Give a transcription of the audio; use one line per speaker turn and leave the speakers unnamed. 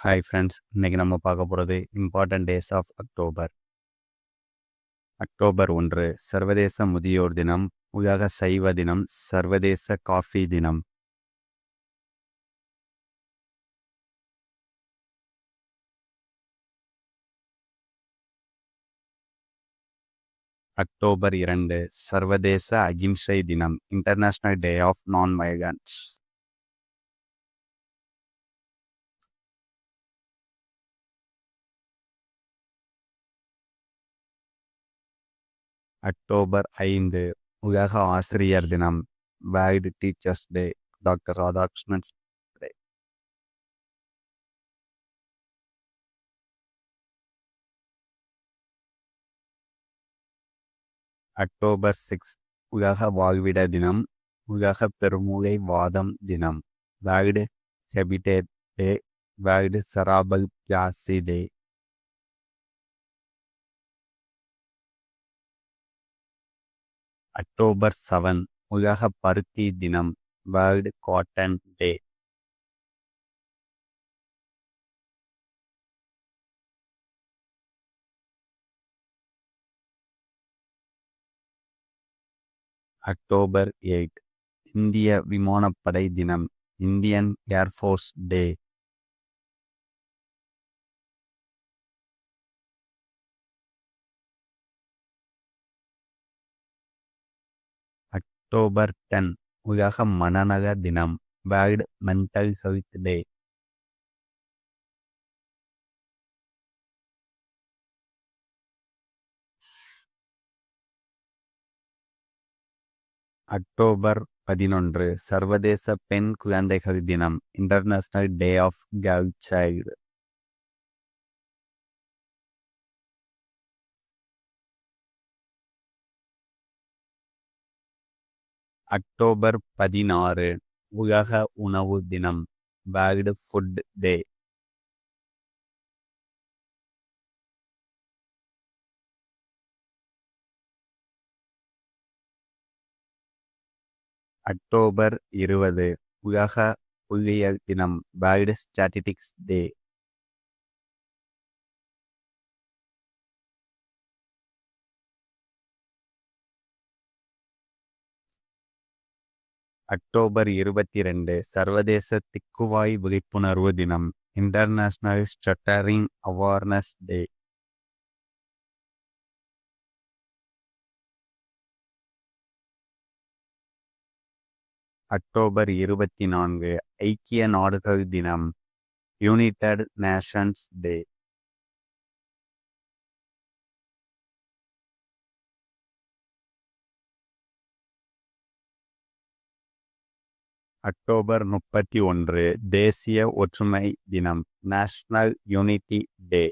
Hi friends இன்றைக்கி நம்ம பார்க்க போகிறது important days of October October ஒன்று சர்வதேச முதியோர் தினம் உலக சைவ தினம் சர்வதேச காஃபி தினம். அக்டோபர் இரண்டு சர்வதேச அகிம்சை தினம் international day of non violence October ஐந்து உலக ஆசிரியர் தினம் world teachers day doctor Radhakrishnan day October six உலக வாழ்விட தினம் உலக பெருமூளை வாதம் தினம் world habitat day world cerebral palsy day. October seven உலக பருத்தி தினம் world cotton day. October eight இந்திய விமானப்படை தினம் Indian air force day. October ten உலக மனநல தினம் world mental health day. October பதினொன்று சர்வதேச பெண் குழந்தைகள் தினம் international day of girl child October பதினாறு உலக உணவு தினம் வேர்ல்டு ஃபுட் டே அக்டோபர் இருபது உலக புள்ளியல் தினம் வேர்ல்டு ஸ்டாட்டிஸ்டிக்ஸ் டே அக்டோபர் இருபத்தி ரெண்டு சர்வதேச திக்குவாய் விழிப்புணர்வு தினம் international stuttering awareness day October இருபத்தி நான்கு ஐக்கிய நாடுகள் தினம் யுனைடெட் நேஷன்ஸ் டே அக்டோபர் முப்பத்தி ஒன்று தேசிய ஒற்றுமை தினம் நேஷ்னல் யூனிட்டி டே.